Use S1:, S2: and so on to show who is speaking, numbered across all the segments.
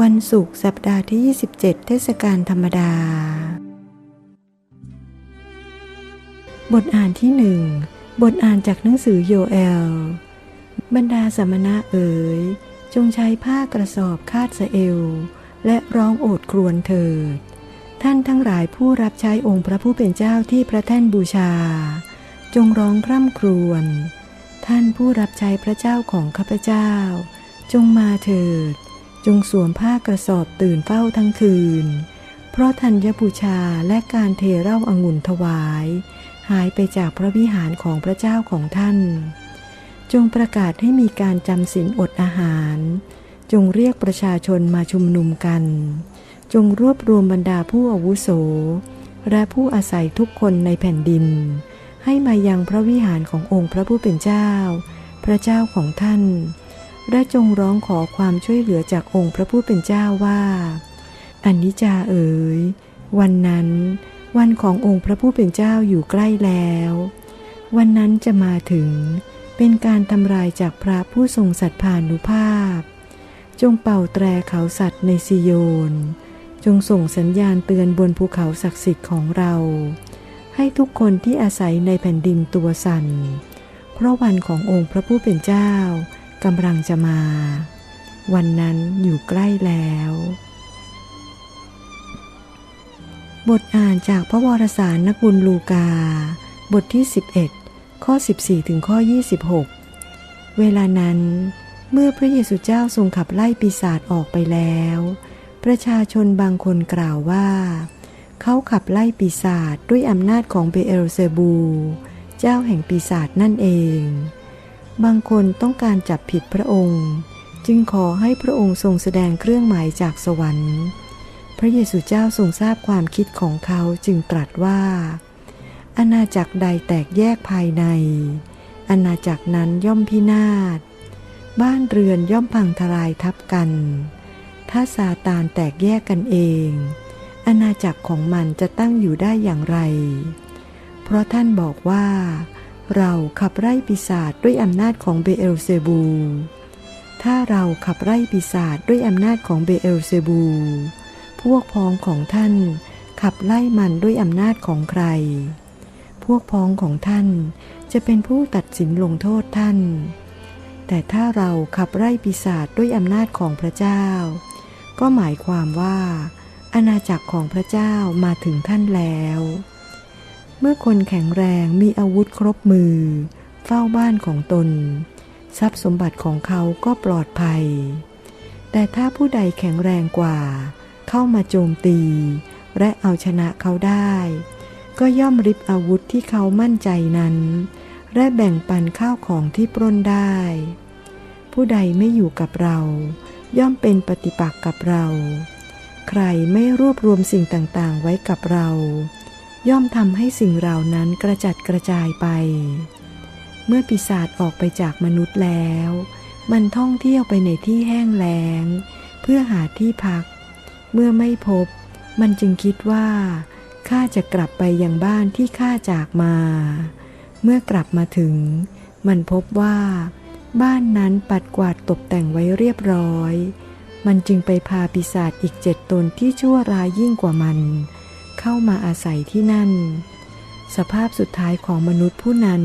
S1: วันศุกร์สัปดาห์ที่ 27 เทศกาลธรรมดา บทอ่านที่หนึ่งบทอ่านจากหนังสือโยเอล บรรดาสมณะเอ๋ย จงใช้ผ้ากระสอบคาดสะเอว และร้องโอดครวญเถิด ท่านทั้งหลายผู้รับใช้องค์พระผู้เป็นเจ้าที่พระแท่นบูชา จงร้องคร่ำครวญ ท่านผู้รับใช้พระเจ้าของข้าพเจ้า จงมาเถิด จงสวมผ้ากระสอบตื่นเฝ้าทั้งคืน เพราะธัญบูชาและการเทเหล้าอางุ่นถวาย หายไปจากพระวิหารของพระเจ้าของท่าน จงประกาศให้มีการจำศีลอดอาหาร จงเรียกประชาชนมาชุมนุมกัน จงรวบรวมบรรดาผู้อาวุโส และผู้อาศัยทุกคนในแผ่นดิน ให้มายังพระวิหารขององค์พระผู้เป็นเจ้า พระเจ้าของท่าน และจงร้องขอความช่วยเหลือจากองค์พระผู้เป็นเจ้าว่าอันนิจจาเอ๋ย วันนั้น วันขององค์พระผู้เป็นเจ้าอยู่ใกล้แล้ว วันนั้นจะมาถึง เป็นการทำลายจากพระผู้ทรงสัตย์พานุภาพ จงเป่าแตรเขาสัตว์ในซิโยน จงส่งสัญญาณเตือนบนภูเขาศักดิ์สิทธิ์ของเรา ให้ทุกคนที่อาศัยในแผ่นดินตัวสั่น เพราะวันขององค์พระผู้เป็นเจ้า กำลังจะมา วันนั้นอยู่ใกล้แล้ว บทอ่านจากพระวรสารนักบุญลูกา บทที่ 11 ข้อ 14 ถึงข้อ 26 เวลานั้นเมื่อพระเยซูเจ้าทรงขับไล่ปีศาจออกไปแล้ว ประชาชนบางคนกล่าวว่า เขาขับไล่ปีศาจด้วยอำนาจของเบเอลเซบู เจ้าแห่งปีศาจนั่นเอง บางคนต้องการจับผิดพระองค์ จึงขอให้พระองค์ทรงแสดงเครื่องหมายจากสวรรค์ พระเยซูเจ้าทรงทราบความคิดของเขาจึงตรัสว่า อาณาจักรใดแตกแยกภายใน อาณาจักรนั้นย่อมพินาศ บ้านเรือนย่อมพังทลายทับกัน ถ้าซาตานแตกแยกกันเอง อาณาจักรของมันจะตั้งอยู่ได้อย่างไร เพราะท่านบอกว่า เราขับไล่ปีศาจด้วยอำนาจของเบเอลเซบู ถ้าเราขับไล่ปีศาจด้วยอำนาจของเบเอลเซบู พวกพ้องของท่าน ขับไล่มันด้วยอำนาจของใคร พวกพ้องของท่านจะเป็นผู้ตัดสินลงโทษท่าน แต่ถ้าเราขับไล่ปีศาจด้วยอำนาจของพระเจ้า ก็หมายความว่า อาณาจักรของพระเจ้ามาถึงท่านแล้ว เมื่อคนแข็งแรงมีอาวุธครบมือ เฝ้าบ้านของตน ทรัพย์สมบัติของเขาก็ปลอดภัย แต่ถ้าผู้ใดแข็งแรงกว่า เข้ามาโจมตี และเอาชนะเขาได้ ก็ย่อมริบอาวุธที่เขามั่นใจนั้น และแบ่งปันข้าวของที่ปล้นได้ ผู้ใดไม่อยู่กับเรา ย่อมเป็นปฏิปักษ์กับเรา ใครไม่รวบรวมสิ่งต่างๆไว้กับเรา ย่อมทำให้สิ่งเหล่านั้นกระจัดกระจายไป เมื่อปีศาจออกไปจากมนุษย์แล้ว มันท่องเที่ยวไปในที่แห้งแล้ง เพื่อหาที่พัก เมื่อไม่พบ มันจึงคิดว่าข้าจะกลับไปยังบ้านที่ข้าจากมา เมื่อกลับมาถึง มันพบว่า บ้านนั้นปัดกวาดตกแต่งไว้เรียบร้อย มันจึงไปพาปีศาจอีกเจ็ดตนที่ชั่วร้ายยิ่งกว่ามัน เข้ามาอาศัยที่นั่น สภาพสุดท้ายของมนุษย์ผู้นั้น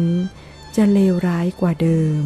S1: จะเลวร้ายกว่าเดิม